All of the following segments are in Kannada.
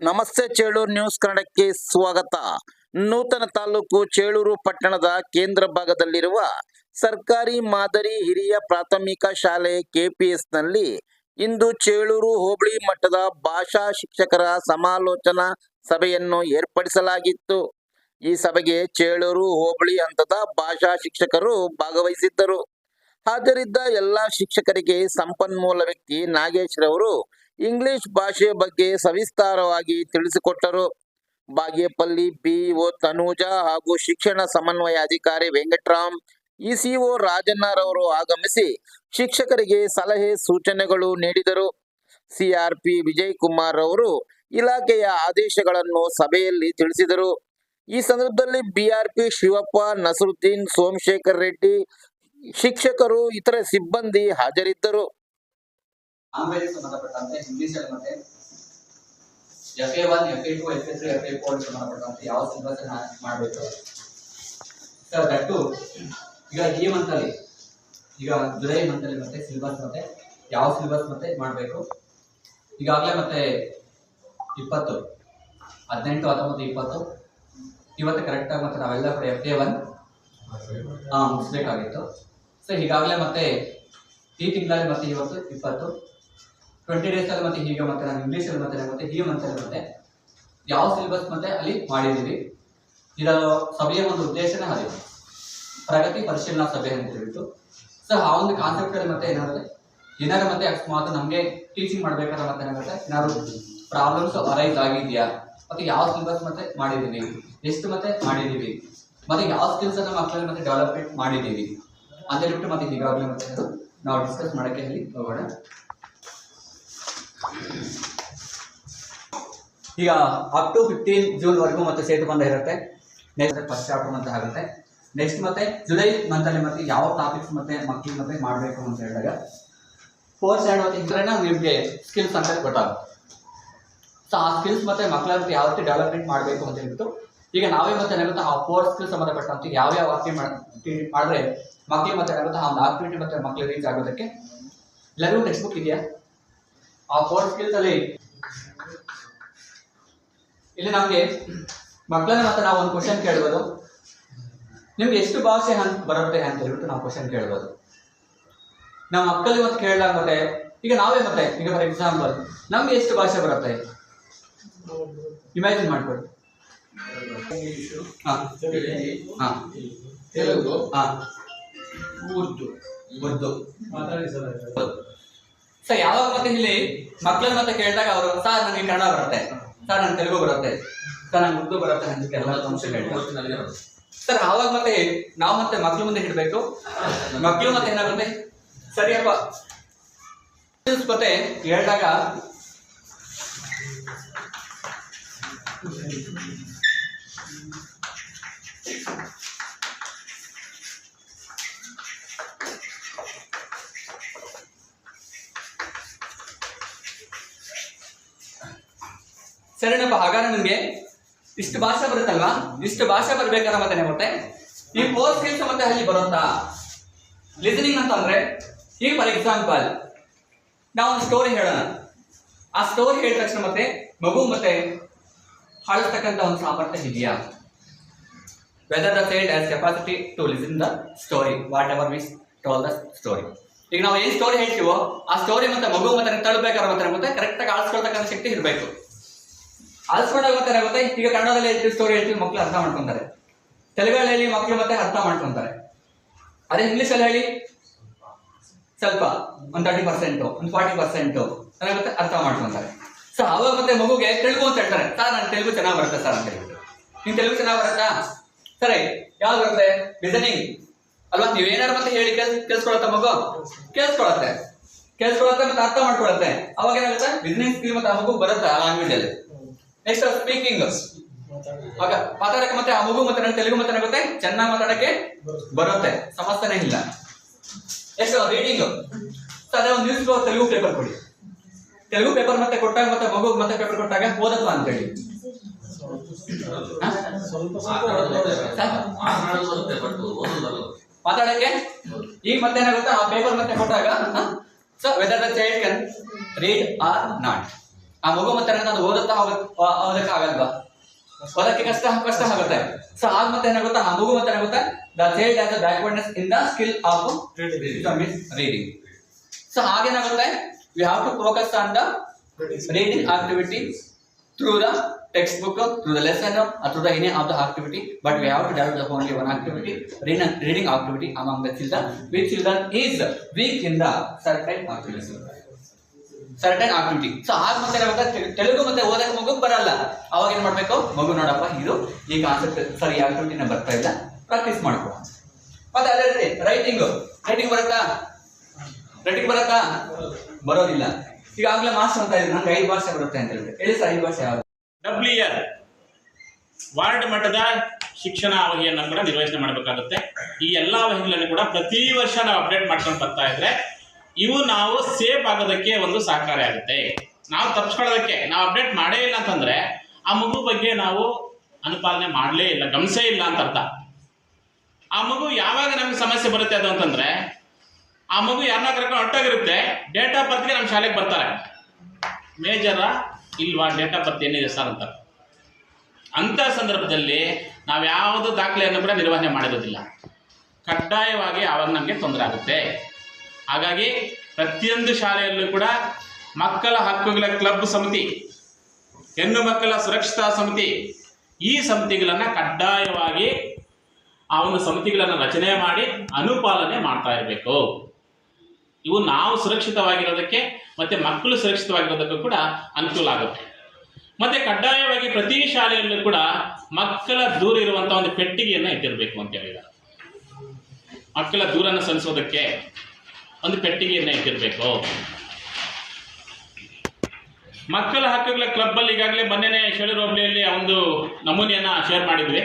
ನಮಸ್ತೆ ಚೇಳೂರು ನ್ಯೂಸ್ ಕನ್ನಡಕ್ಕೆ ಸ್ವಾಗತ. ನೂತನ ತಾಲೂಕು ಚೇಳೂರು ಪಟ್ಟಣದ ಕೇಂದ್ರ ಭಾಗದಲ್ಲಿರುವ ಸರ್ಕಾರಿ ಮಾದರಿ ಹಿರಿಯ ಪ್ರಾಥಮಿಕ ಶಾಲೆ ಕೆಪಿಎಸ್ನಲ್ಲಿ ಇಂದು ಚೇಳೂರು ಹೋಬಳಿ ಮಟ್ಟದ ಭಾಷಾ ಶಿಕ್ಷಕರ ಸಮಾಲೋಚನಾ ಸಭೆಯನ್ನು ಏರ್ಪಡಿಸಲಾಗಿತ್ತು. ಈ ಸಭೆಗೆ ಚೇಳೂರು ಹೋಬಳಿ ಹಂತದ ಭಾಷಾ ಶಿಕ್ಷಕರು ಭಾಗವಹಿಸಿದ್ದರು. ಹಾಜರಿದ್ದ ಎಲ್ಲ ಶಿಕ್ಷಕರಿಗೆ ಸಂಪನ್ಮೂಲ ವ್ಯಕ್ತಿ ನಾಗೇಶ್ ರವರು ಇಂಗ್ಲಿಷ್ ಭಾಷೆ ಬಗ್ಗೆ ಸವಿಸ್ತಾರವಾಗಿ ತಿಳಿಸಿಕೊಟ್ಟರು. ಬಾಗೇಪಲ್ಲಿ ಪಿಇಒ ತನುಜ ಹಾಗೂ ಶಿಕ್ಷಣ ಸಮನ್ವಯ ಅಧಿಕಾರಿ ವೆಂಕಟರಾಮ್ ಇಸಿಒ ರಾಜಣ್ಣರವರು ಆಗಮಿಸಿ ಶಿಕ್ಷಕರಿಗೆ ಸಲಹೆ ಸೂಚನೆಗಳು ನೀಡಿದರು. ಸಿಆರ್ಪಿ ವಿಜಯ್ ಕುಮಾರ್ ಅವರು ಇಲಾಖೆಯ ಆದೇಶಗಳನ್ನು ಸಭೆಯಲ್ಲಿ ತಿಳಿಸಿದರು. ಈ ಸಂದರ್ಭದಲ್ಲಿ ಬಿಆರ್ಪಿ ಶಿವಪ್ಪ, ನಸರುದ್ದೀನ್, ಸೋಮಶೇಖರ್ ರೆಡ್ಡಿ, ಶಿಕ್ಷಕರು, ಇತರ ಸಿಬ್ಬಂದಿ ಹಾಜರಿದ್ದರು. ಲ್ಯಾಂಗ್ವೇಜ್ ಸಂಬಂಧಪಟ್ಟಂತೆ ಇಂಗ್ಲಿಷ್ ಅಲ್ಲಿ ಮತ್ತೆ F A one F A two F A three F A four ಸಂಬಂಧಪಟ್ಟಂತೆ ಯಾವ ಸಿಲೆಬಸ್ ಮಾಡಬೇಕು. ಸರ್ ದಟ್ಟು ಈಗ ಈ ಮಂತಲ್ಲಿ ಈಗ ಜುಲೈ ಮಂತಲ್ಲಿ ಮತ್ತೆ ಸಿಲೆಬಸ್ ಮತ್ತೆ ಯಾವ ಸಿಲೆಬಸ್ ಮತ್ತೆ ಮಾಡಬೇಕು. ಈಗಾಗಲೇ ಮತ್ತೆ ಇಪ್ಪತ್ತು, ಹದಿನೆಂಟು ಹತ್ತೊಂಬತ್ತು ಇಪ್ಪತ್ತು. ಇವತ್ತು ಕರೆಕ್ಟಾಗಿ ಮತ್ತೆ ನಾವೆಲ್ಲ ಕೂಡ ಎಫ್ ಎ ಒನ್ ಮುಗಿಸ್ಬೇಕಾಗಿತ್ತು. ಸೊ ಈಗಾಗಲೇ ಮತ್ತೆ ಈ ತಿಂಗಳಲ್ಲಿ ಮತ್ತೆ ಇವತ್ತು ಇಪ್ಪತ್ತು. ಟ್ವೆಂಟಿ ಡೇಸ್ ಅಲ್ಲಿ ಮತ್ತೆ ಹೀಗೆ ಮತ್ತೆ ನಾನು ಇಂಗ್ಲೀಷ್ ಅಲ್ಲಿ ಮತ್ತೆ ಮತ್ತೆ ಹೀಗೆ ಮತ್ತೆ ಮತ್ತೆ ಯಾವ ಸಿಲೆಬಸ್ ಮತ್ತೆ ಅಲ್ಲಿ ಮಾಡಿದ್ದೀವಿ ಇದರ ಸಭೆಯ ಒಂದು ಉದ್ದೇಶನೇ ಅದೇ. ಪ್ರಗತಿ ಪರಿಶೀಲನಾ ಸಭೆ ಅಂತ ಹೇಳ್ಬಿಟ್ಟು. ಸೊ ಆ ಒಂದು ಕಾನ್ಸೆಪ್ಟ್ ಅಲ್ಲಿ ಮತ್ತೆ ಏನಾಗುತ್ತೆ? ಏನಾದ್ರು ಮತ್ತೆ ಅಕಸ್ಮಾತ್ ನಮಗೆ ಟೀಚಿಂಗ್ ಮಾಡ್ಬೇಕಾದ್ರೆ ಮತ್ತೆ ಏನಾಗುತ್ತೆ? ಏನಾದ್ರು ಪ್ರಾಬ್ಲಮ್ಸ್ ಅರೈಸ್ ಆಗಿದೆಯಾ? ಮತ್ತೆ ಯಾವ ಸಿಲೆಬಸ್ ಮತ್ತೆ ಮಾಡಿದ್ದೀವಿ ಎಷ್ಟು ಮತ್ತೆ ಮಾಡಿದ್ದೀವಿ ಮತ್ತೆ ಯಾವ ಸ್ಕಿಲ್ಸ್ ಅನ್ನ ಮಕ್ಕಳಲ್ಲಿ ಮತ್ತೆ ಡೆವಲಪ್ಮೆಂಟ್ ಮಾಡಿದ್ದೀವಿ ಅಂತ ಹೇಳ್ಬಿಟ್ಟು ಮತ್ತೆ ಈಗಾಗಲೇ ಮತ್ತೆ ನಾವು ಡಿಸ್ಕಸ್ ಮಾಡೋಕ್ಕೆ ಹೇಳಿ ಹೋಗೋಣ. ಈಗ ಅಪ್ ಟು ಫಿಫ್ಟೀನ್ ಜೂನ್ ವರೆಗೂ ಮತ್ತೆ ಸೇತುಬಂಧ ಇರುತ್ತೆ. ನೆಕ್ಸ್ಟ್ ಫಸ್ಟ್ ಚಾಪ್ಟರ್ ಅಂತ ಆಗುತ್ತೆ. ನೆಕ್ಸ್ಟ್ ಮತ್ತೆ ಜುಲೈ ಮಂತ್ ಅಲ್ಲಿ ಮತ್ತೆ ಯಾವ ಟಾಪಿಕ್ಸ್ ಮತ್ತೆ ಮಕ್ಕಳಿಗೆ ಮತ್ತೆ ಮಾಡಬೇಕು ಅಂತ ಹೇಳಿದಾಗ ಫೋರ್ಸ್ ಸ್ಟ್ಯಾಂಡ್ ಮತ್ತೆ ಇದ್ರೆ ನಿಮಗೆ ಸ್ಕಿಲ್ಸ್ ಅಂತ ಗೊತ್ತಾಗುತ್ತೆ. ಸೊ ಆ ಸ್ಕಿಲ್ಸ್ ಮತ್ತೆ ಮಕ್ಕಳ ಯಾವ ರೀತಿ ಡೆವಲಪ್ಮೆಂಟ್ ಮಾಡಬೇಕು ಅಂತ ಹೇಳ್ಬಿಟ್ಟು, ಈಗ ನಾವೇ ಮತ್ತೆ ಏನಾಗುತ್ತೆ ಆ ಫೋರ್ ಸ್ಕಿಲ್ಸ್ ಸಂಬಂಧಪಟ್ಟಂತೆ ಯಾವ ಯಾವ ಆಕ್ಟಿವ್ ಮಾಡಿದ್ರೆ ಮಕ್ಕಳಿಗೆ ಮತ್ತೆ ಏನಾಗುತ್ತೆ ಆ ಒಂದು ಆಕ್ಟಿವಿಟಿ ಮತ್ತೆ ಮಕ್ಕಳಿಗೆ ರೀಚ್ ಆಗೋದಕ್ಕೆ? ಎಲ್ಲರಿಗೂ ಟೆಕ್ಸ್ಟ್ ಬುಕ್ ಇದೆಯಾ? ಆ ಫೋರ್ ಸ್ಕಿಲ್ಸ್ ಅಲ್ಲಿ ಇಲ್ಲಿ ನಮಗೆ ಮಕ್ಕಳನ್ನ ಮತ್ತೆ ನಾವು ಒಂದು ಕ್ವಶನ್ ಕೇಳ್ಬೋದು. ನಿಮ್ಗೆ ಎಷ್ಟು ಭಾಷೆ ಅಂತ ಬರುತ್ತೆ ಅಂತ ಹೇಳ್ಬಿಟ್ಟು ನಾವು ಕ್ವಶನ್ ಕೇಳ್ಬೋದು. ನಮ್ಮ ಮಕ್ಕಳಿಗೆ ಮತ್ತೆ ಕೇಳಿದಾಗ ಮತ್ತೆ ಈಗ ನಾವೇ ಮತ್ತೆ ಈಗ ಫಾರ್ ಎಕ್ಸಾಂಪಲ್ ನಮ್ಗೆ ಎಷ್ಟು ಭಾಷೆ ಬರುತ್ತೆ? ಇಮ್ಯಾಜಿನ್ ಮಾಡ್ಕೊಳ್ಳಿ. ತೆಲುಗು ಹಾ. ಉರ್ದು. ಉರ್ದು. ಸೊ ಯಾವಾಗ ಮತ್ತೆ ಇಲ್ಲಿ? ಮಕ್ಕಳನ್ನ ಮತ್ತೆ ಕೇಳಿದಾಗ ಅವರು, ಸರ್, ನನಗೆ ಕನ್ನಡ ಬರುತ್ತೆ. ಸರ್ ನನ್ ತೆಲುಗು ಬರುತ್ತೆ. ಸರ್ ನನ್ ಉರ್ದು ಬರುತ್ತೆ ಅಂತ ಎಲ್ಲ ಹೇಳ್ತಾರೆ ಸರ್ ಆವಾಗ ಮತ್ತೆ ನಾವು ಮತ್ತೆ ಮಕ್ಳು ಮುಂದೆ ಇಡಬೇಕು. ಮಕ್ಕಳು ಮತ್ತೆ ಏನಾಗುತ್ತೆ? ಸರಿಯಪ್ಪ ಮತ್ತೆ ಹೇಳಿದಾಗ ಸರಿನಪ್ಪ ಹಾಗಾದ್ರೆ ನಿಮ್ಗೆ ಇಷ್ಟು ಭಾಷೆ ಬರುತ್ತಲ್ವಾ? ಇಷ್ಟು ಭಾಷೆ ಬರ್ಬೇಕಾದ್ರೆ ಮತ್ತೆ ಏನಾಗುತ್ತೆ ಈ ಫೋರ್ ಸ್ಕಿಲ್ಸ್ ಮತ್ತೆ ಅಲ್ಲಿ ಬರುತ್ತಾ? ಲಿಸನಿಂಗ್ ಅಂತಂದ್ರೆ ಈಗ ಫಾರ್ ಎಕ್ಸಾಂಪಲ್ ನಾವು ಒಂದು ಸ್ಟೋರಿ ಹೇಳೋಣ. ಆ ಸ್ಟೋರಿ ಹೇಳಿದ ತಕ್ಷಣ ಮತ್ತೆ ಮಗು ಮತ್ತೆ ಹಾಳಿಸ್ತಕ್ಕಂಥ ಒಂದು ಸಾಮರ್ಥ್ಯ ಇದೆಯಾ? Whether the child has capacity to listen the story whatever means told the story ಈಗ ನಾವು ಏನು ಸ್ಟೋರಿ ಹೇಳ್ತೀವೋ, ಆ ಸ್ಟೋರಿ ಮತ್ತೆ ಮಗು ಮತ್ತೆ ತಳ್ಬೇಕಾದ್ರೆ ಮತ್ತೆ ಮತ್ತೆ ಕರೆಕ್ಟಾಗಿ ಆಳಿಸ್ಕೊಳ್ತಕ್ಕಂಥ ಶಕ್ತಿ ಇರಬೇಕು. ಆಲಿಸ್ಕೊಂಡಾಗ ಗೊತ್ತಾಗುತ್ತೆ ಈಗ ಕನ್ನಡದಲ್ಲಿ ಹೇಳ್ತೀವಿ ಸ್ಟೋರಿ ಹೇಳ್ತೀವಿ ಮಕ್ಕಳು ಅರ್ಥ ಮಾಡ್ಕೊಂತಾರೆ. ತೆಲುಗಲ್ಲಿ ಮಕ್ಕಳು ಮತ್ತೆ ಅರ್ಥ ಮಾಡ್ಕೊಂತಾರೆ. ಅದೇ ಇಂಗ್ಲೀಷಲ್ಲಿ ಹೇಳಿ, ಸ್ವಲ್ಪ, ಒಂದು ತರ್ಟಿ ಪರ್ಸೆಂಟು ಒಂದು ಫಾರ್ಟಿ ಪರ್ಸೆಂಟು ಏನಾಗುತ್ತೆ ಅರ್ಥ ಮಾಡ್ಕೊಂತಾರೆ. ಸೊ ಅವಾಗ ಮತ್ತೆ ಮಗುಗೆ ತೆಲುಗು ಅಂತ ಹೇಳ್ತಾರೆ. ಸರ್ ನಾನು ತೆಲುಗು ಚೆನ್ನಾಗಿ ಬರುತ್ತೆ ಸರ್ ಅಂತ ಹೇಳ್ಬಿಟ್ಟು. ನಿಮ್ ತೆಲುಗು ಚೆನ್ನಾಗಿ ಬರುತ್ತಾ? ಸರಿ ಯಾವ್ದು ಬರುತ್ತೆ? ಲಿಸನಿಂಗ್ ಅಲ್ವಾ? ಏನಾರು ಮತ್ತೆ ಹೇಳಿ, ಕೇಳ್, ಕೇಳಿಸ್ಕೊಳತ್ತ ಮಗು? ಕೇಳಿಸ್ಕೊಳತ್ತೆ. ಕೇಳಿಸ್ಕೊಳತ್ತೆ ಮತ್ತೆ ಅರ್ಥ ಮಾಡ್ಕೊಳತ್ತೆ. ಅವಾಗ ಏನಾಗುತ್ತೆ? ಲಿಸನಿಂಗ್ ಸ್ಕಿಲ್ ಮತ್ತೆ ಆ ಮಗು ಬರುತ್ತೆ ಆ ಲ್ಯಾಂಗ್ವೇಜ್ ಅಲ್ಲಿ? ನೆಕ್ಸ್ಟ್ ಸ್ಪೀಕಿಂಗ್ ಆಗ ಮಾತಾಡಕ್ಕೆ ಮತ್ತೆ ಆ ಮಗು ಮತ್ತೆ ತೆಲುಗು ಮತ್ತೆ ಏನಾಗುತ್ತೆ ಚೆನ್ನಾಗಿ ಮಾತಾಡಕ್ಕೆ ಬರುತ್ತೆ. ಸಮಸ್ಯೆನೇ ಇಲ್ಲ. ಎಷ್ಟು ರೀಡಿಂಗ್ ಅದೇ ಒಂದು ನ್ಯೂಸ್ ತೆಲುಗು ಪೇಪರ್ ಕೊಡಿ. ತೆಲುಗು ಪೇಪರ್ ಮತ್ತೆ ಕೊಟ್ಟಾಗ ಮತ್ತೆ ಮಗು ಮತ್ತೆ ಪೇಪರ್ ಕೊಟ್ಟಾಗ ಓದತ್ವ ಅಂತೇಳಿ? ಮಾತಾಡಕ್ಕೆ ಈಗ ಮತ್ತೆ ಏನಾಗುತ್ತೆ ಆ ಪೇಪರ್ ಮತ್ತೆ ಕೊಟ್ಟಾಗ so whether the child can read or not ಆ ಮಗು ಮತ್ತೆ ಏನಾಗುತ್ತೆ ಓದುತ್ತಾ ಹೋಗ ಓದಕ್ಕೆ ಓದಕ್ಕೆ ಕಷ್ಟ ಕಷ್ಟ ಆಗುತ್ತೆ ಸೊ ಆಗ ಮತ್ತೆ ಏನಾಗುತ್ತೆ ಆ ಮಗು ಮತ್ತೆ ಏನಾಗುತ್ತೆ the child has a backwardness in the skill of reading so ಹಾಗೇನಾಗುತ್ತೆ we have to focus on the activity through the textbook, through the lesson, or through the any of the activity. But we have to develop the only one activity, reading, reading activity among the children. Which children is weak in the certain activity. Certain activity so ಆಗ ಮತ್ತೆ ತೆಲುಗು ಮತ್ತೆ ಓದಕ್ಕೆ ಮಗು ಬರಲ್ಲ. ಅವಾಗ ಏನ್ ಮಾಡ್ಬೇಕು? ಮಗು ನೋಡಪ್ಪ, ಇದು ಈ ಕಾನ್ಸೆಪ್ಟ್ ಸರಿ ಆಕ್ಟಿವಿಟಿನ ಬರ್ತಾ ಇಲ್ಲ. ಪ್ರಾಕ್ಟೀಸ್ ಮಾಡ್ಕೋ. ಮತ್ತೆ ಅದೇ ರೀತಿ ರೈಟಿಂಗ್ ರೈಟಿಂಗ್ ಬರುತ್ತಾ? ರೈಟಿಂಗ್ ಬರುತ್ತಾ? ಬರೋದಿಲ್ಲ. ಈಗಾಗಲೇ ಮಾಸ್ಟರ್ ಅಂತ ಇದ್ರೆ. ನಂಗೆ ಐದು ಭಾಷೆ ಬರುತ್ತೆ ಅಂತ ಹೇಳಿದ್ರೆ. ಹೇಳಿ ಸರ್ ಐದು ಭಾಷೆ ಯಾವ್ದು? ಡಬ್ಲ್ಯೂ ಇಯರ್ ವಾರ್ಡ್ ಮಟ್ಟದ ಶಿಕ್ಷಣ ಅವಧಿಯನ್ನು ಕೂಡ ನಿರ್ವಹಣೆ ಮಾಡಬೇಕಾಗುತ್ತೆ. ಈ ಎಲ್ಲ ಅವಧಿಗಳನ್ನು ಕೂಡ ಪ್ರತಿ ವರ್ಷ ನಾವು ಅಪ್ಡೇಟ್ ಮಾಡ್ಕೊಂಡು ಬರ್ತಾ ಇದ್ರೆ ಇವು ನಾವು ಸೇಫ್ ಆಗೋದಕ್ಕೆ ಒಂದು ಸಹಕಾರಿ ಆಗುತ್ತೆ ನಾವು ತಪ್ಪಿಸ್ಕೊಳ್ಳೋದಕ್ಕೆ ನಾವು ಅಪ್ಡೇಟ್ ಮಾಡೇ ಇಲ್ಲ ಅಂತಂದ್ರೆ ಆ ಮಗು ಬಗ್ಗೆ ನಾವು ಅನುಪಾಲನೆ ಮಾಡಲೇ ಇಲ್ಲ, ಗಮನಿಸೇ ಇಲ್ಲ ಅಂತ ಅರ್ಥ. ಆ ಮಗು ಯಾವಾಗ ನಮ್ಗೆ ಸಮಸ್ಯೆ ಬರುತ್ತೆ ಅದು ಅಂತಂದ್ರೆ, ಆ ಮಗು ಯಾರನ್ನ ಕರ್ಕೊಂಡು ಹೊಟ್ಟಾಗಿರುತ್ತೆ ಡೇಟ್ ಆಫ್ ಬರ್ತ್ಗೆ ನಮ್ಮ ಶಾಲೆಗೆ ಬರ್ತಾರೆ. ಮೇಜರ ಇಲ್ವಾ ಡೇಟ್ ಆಫ್ ಬರ್ತ್ ಏನಿದೆ ಸರ್ ಅಂತ. ಅಂಥ ಸಂದರ್ಭದಲ್ಲಿ ನಾವು ಯಾವುದು ದಾಖಲೆಯನ್ನು ಕೂಡ ನಿರ್ವಹಣೆ ಮಾಡಿರೋದಿಲ್ಲ. ಕಡ್ಡಾಯವಾಗಿ ಆವಾಗ ನಮಗೆ ತೊಂದರೆ ಆಗುತ್ತೆ. ಹಾಗಾಗಿ ಪ್ರತಿಯೊಂದು ಶಾಲೆಯಲ್ಲೂ ಕೂಡ ಮಕ್ಕಳ ಹಕ್ಕುಗಳ ಕ್ಲಬ್ ಸಮಿತಿ, ಹೆಣ್ಣು ಮಕ್ಕಳ ಸುರಕ್ಷತಾ ಸಮಿತಿ ಈ ಸಮಿತಿಗಳನ್ನು ಕಡ್ಡಾಯವಾಗಿ ಆ ಒಂದು ಸಮಿತಿಗಳನ್ನು ರಚನೆ ಮಾಡಿ ಅನುಪಾಲನೆ ಮಾಡ್ತಾ ಇರಬೇಕು. ಇವು ನಾವು ಸುರಕ್ಷಿತವಾಗಿರೋದಕ್ಕೆ ಮತ್ತೆ ಮಕ್ಕಳು ಸುರಕ್ಷಿತವಾಗಿರೋದಕ್ಕೂ ಕೂಡ ಅನುಕೂಲ ಆಗುತ್ತೆ. ಮತ್ತೆ ಕಡ್ಡಾಯವಾಗಿ ಪ್ರತಿ ಶಾಲೆಯಲ್ಲೂ ಕೂಡ ಮಕ್ಕಳ ದೂರ ಇರುವಂತಹ ಒಂದು ಪೆಟ್ಟಿಗೆಯನ್ನು ಇಟ್ಟಿರಬೇಕು ಅಂತ ಹೇಳಿದ. ಮಕ್ಕಳ ದೂರನ್ನು ಸಲ್ಲಿಸೋದಕ್ಕೆ ಒಂದು ಪೆಟ್ಟಿಗೆಯನ್ನು ಇಟ್ಟಿರಬೇಕು. ಮಕ್ಕಳ ಹಕ್ಕುಗಳ ಕ್ಲಬ್ಬಲ್ಲಿ ಈಗಾಗಲೇ ಮೊನ್ನೆನೇ ಶೇಳೂರು ಒಂದು ನಮೂನೆಯನ್ನ ಶೇರ್ ಮಾಡಿದ್ವಿ.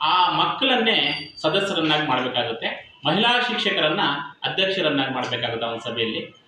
ಆ ಮಕ್ಕಳನ್ನೇ ಸದಸ್ಯರನ್ನಾಗಿ ಮಾಡಬೇಕಾಗುತ್ತೆ. ಮಹಿಳಾ ಶಿಕ್ಷಕರನ್ನ ಅಧ್ಯಕ್ಷರನ್ನಾಗಿ ಮಾಡಬೇಕಾಗುತ್ತೆ ಒಂದು ಸಭೆಯಲ್ಲಿ.